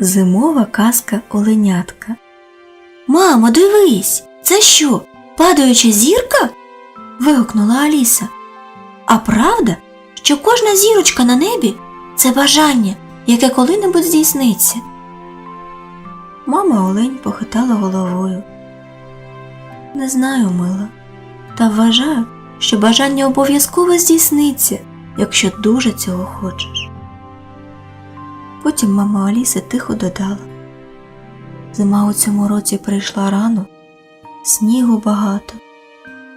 Зимова казка Оленятка. Мамо, дивись, це що? Падаюча зірка? вигукнула Аліса. А правда, що кожна зірочка на небі це бажання, яке коли-небудь здійсниться. Мама Олень похитала головою. Не знаю, мила, та вважаю, що бажання обов'язково здійсниться, якщо дуже цього хочеш. Потім мама Аліси тихо додала. Зима у цьому році прийшла рано, снігу багато,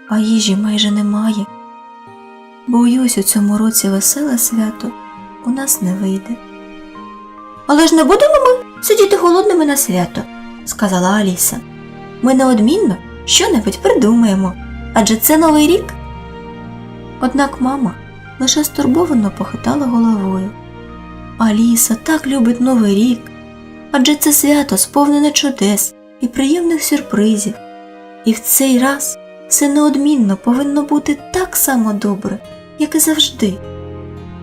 а їжі майже немає. Боюсь, у цьому році веселе свято у нас не вийде. Але ж не будемо ми сидіти голодними на свято, сказала Аліса. Ми неодмінно що-небудь придумаємо, адже це новий рік. Однак мама лише стурбовано похитала головою. Аліса так любить Новий рік, адже це свято сповнене чудес і приємних сюрпризів. І в цей раз все неодмінно повинно бути так само добре, як і завжди.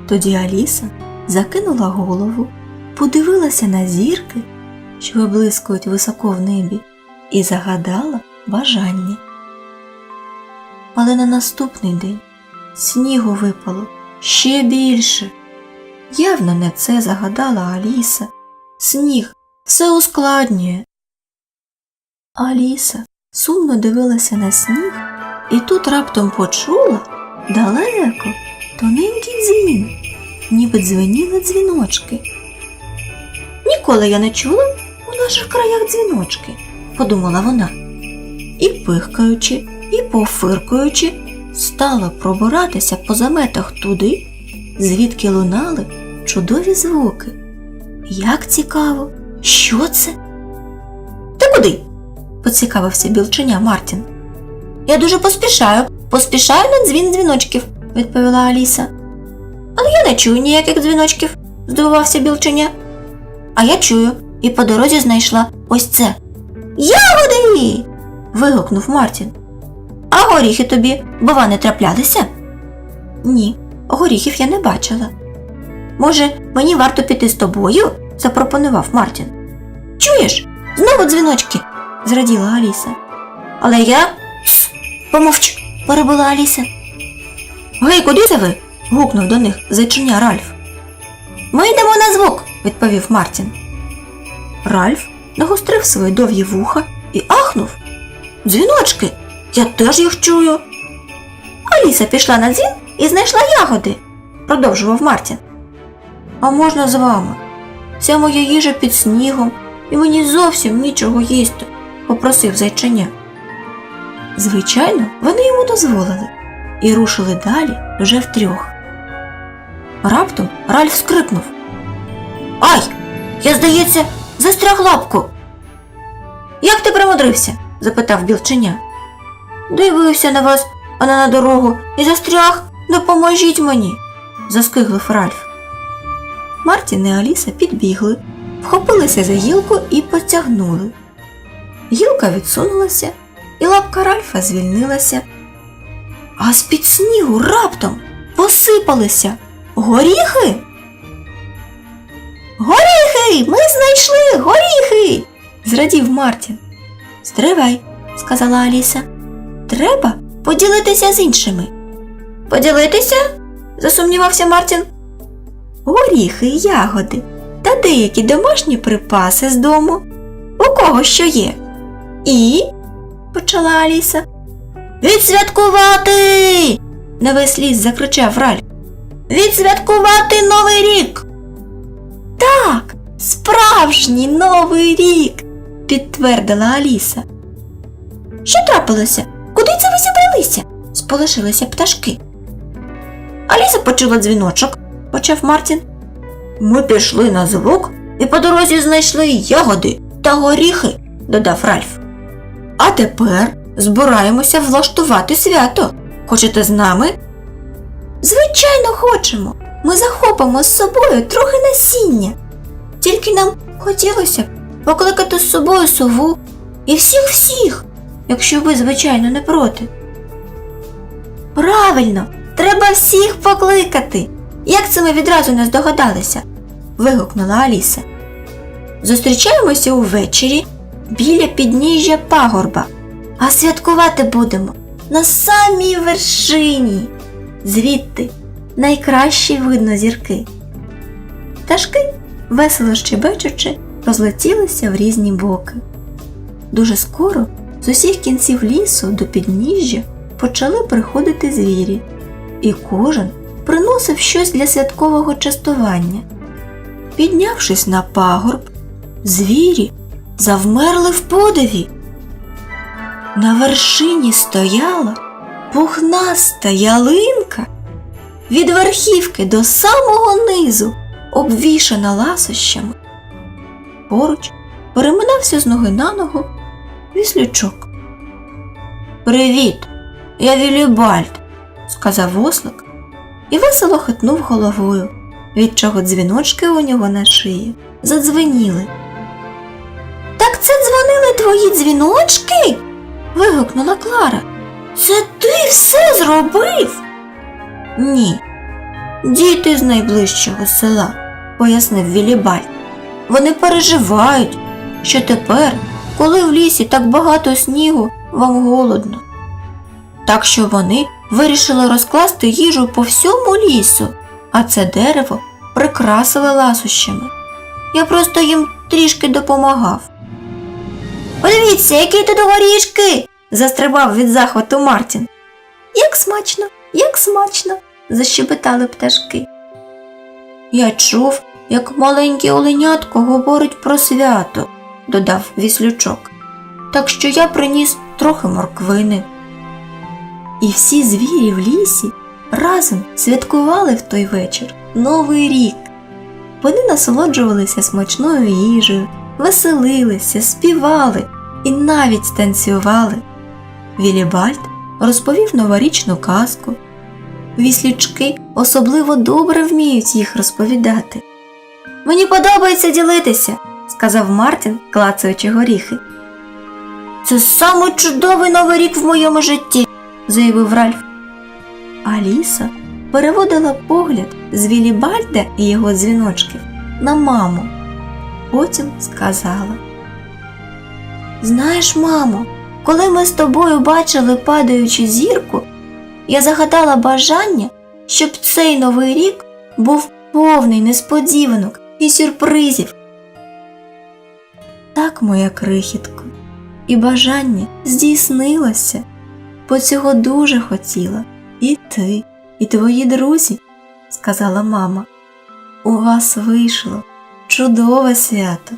Тоді Аліса закинула голову, подивилася на зірки, що виблискують високо в небі, і загадала бажання. Але на наступний день снігу випало ще більше. Явно не це загадала Аліса. Сніг все ускладнює. Аліса сумно дивилася на сніг і тут раптом почула далеко тоненький дзвін, ніби дзвеніли дзвіночки. Ніколи я не чула у наших краях дзвіночки, подумала вона. І пихкаючи, і пофиркаючи, стала пробиратися по заметах туди, звідки лунали чудові звуки. Як цікаво, що це? Ти куди? поцікавився білченя Мартін. Я дуже поспішаю, поспішаю на дзвін дзвіночків, відповіла Аліса. Але я не чую ніяких дзвіночків, здивувався білченя. А я чую і по дорозі знайшла ось це. Ягоди. вигукнув Мартін. А горіхи тобі, бува, не траплялися? Ні, горіхів я не бачила. Може, мені варто піти з тобою? запропонував Мартін. Чуєш? Знову дзвіночки, зраділа Аліса. Але я. Помовч, перебила Аліса. Гей, куди це ви? гукнув до них зайчиня Ральф. Ми йдемо на звук, відповів Мартін. Ральф нагострив свої довгі вуха і ахнув. Дзвіночки, я теж їх чую. Аліса пішла на дзвін і знайшла ягоди, продовжував Мартін. А можна з вами? Ця моя їжа під снігом, і мені зовсім нічого їсти, попросив зайчиня. Звичайно, вони йому дозволили і рушили далі вже втрьох. Раптом Ральф скрикнув. Ай! Я, здається, застряг лапку. Як ти примудрився? запитав білченя. Дивився на вас, а не на дорогу, і застряг. Допоможіть мені, заскиглив Ральф. Мартін і Аліса підбігли, вхопилися за гілку і потягнули. Гілка відсунулася, і лапка Ральфа звільнилася. А з-під снігу раптом посипалися горіхи. Горіхи! Ми знайшли горіхи! зрадів Мартін. Стривай, сказала Аліса. Треба поділитися з іншими. Поділитися? засумнівався Мартін. Горіхи, ягоди та деякі домашні припаси з дому. У кого що є? І. почала Аліса. Відсвяткувати. на весь ліс закричав Ральф. Відсвяткувати новий рік. Так, справжній новий рік, підтвердила Аліса. Що трапилося? Куди це ви зібралися? сполошилися пташки. Аліса почула дзвіночок, почав Мартін. Ми пішли на звук і по дорозі знайшли ягоди та горіхи, додав Ральф. А тепер збираємося влаштувати свято. Хочете з нами? Звичайно, хочемо. Ми захопимо з собою трохи насіння. Тільки нам хотілося б покликати з собою сову і всіх всіх, якщо ви, звичайно, не проти. Правильно, треба всіх покликати. Як це ми відразу не здогадалися? вигукнула Аліса. Зустрічаємося увечері біля підніжжя пагорба, а святкувати будемо на самій вершині. Звідти найкраще видно зірки. Пташки, весело щебечучи, розлетілися в різні боки. Дуже скоро з усіх кінців лісу до підніжжя почали приходити звірі, і кожен приносив щось для святкового частування. Піднявшись на пагорб, звірі завмерли в подиві. На вершині стояла пухнаста ялинка, від верхівки до самого низу, обвішана ласощами. Поруч переминався з ноги на ногу віслючок. Привіт, я Вілібальд, сказав ослик і весело хитнув головою, від чого дзвіночки у нього на шиї задзвеніли. Так це дзвонили твої дзвіночки? вигукнула Клара. Це ти все зробив? Ні. Діти з найближчого села, пояснив Вілібальд. Вони переживають, що тепер, коли в лісі так багато снігу, вам голодно. Так що вони вирішили розкласти їжу по всьому лісу, а це дерево прикрасили ласощами. Я просто їм трішки допомагав. Подивіться, які тут горішки. застрибав від захвату Мартін. Як смачно, як смачно, защебетали пташки. Я чув, як маленьке оленятко говорить про свято, додав віслючок. Так що я приніс трохи морквини. І всі звірі в лісі разом святкували в той вечір Новий рік. Вони насолоджувалися смачною їжею, веселилися, співали і навіть танцювали. Вілібальд розповів новорічну казку. Віслючки особливо добре вміють їх розповідати. Мені подобається ділитися, сказав Мартін, клацаючи горіхи. Це самий чудовий новий рік в моєму житті, заявив Ральф. Аліса переводила погляд з Вілібальда і його дзвіночків на маму. Потім сказала: Знаєш, мамо, коли ми з тобою бачили падаючу зірку, я загадала бажання, щоб цей новий рік був повний несподіванок і сюрпризів. Так, моя крихітко, і бажання здійснилося, бо цього дуже хотіла і ти, і твої друзі, сказала мама. У вас вийшло чудове свято.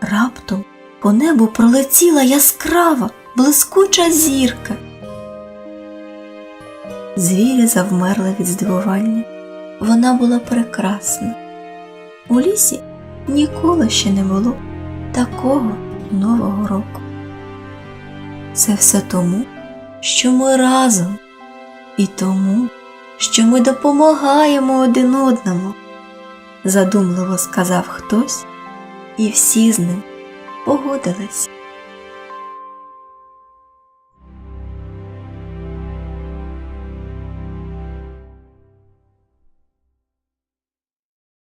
Раптом по небу пролетіла яскрава, блискуча зірка. Звірі завмерли від здивування. Вона була прекрасна. У лісі ніколи ще не було такого нового року. Це все тому, що ми разом, і тому, що ми допомагаємо один одному, задумливо сказав хтось, і всі з ним погодились.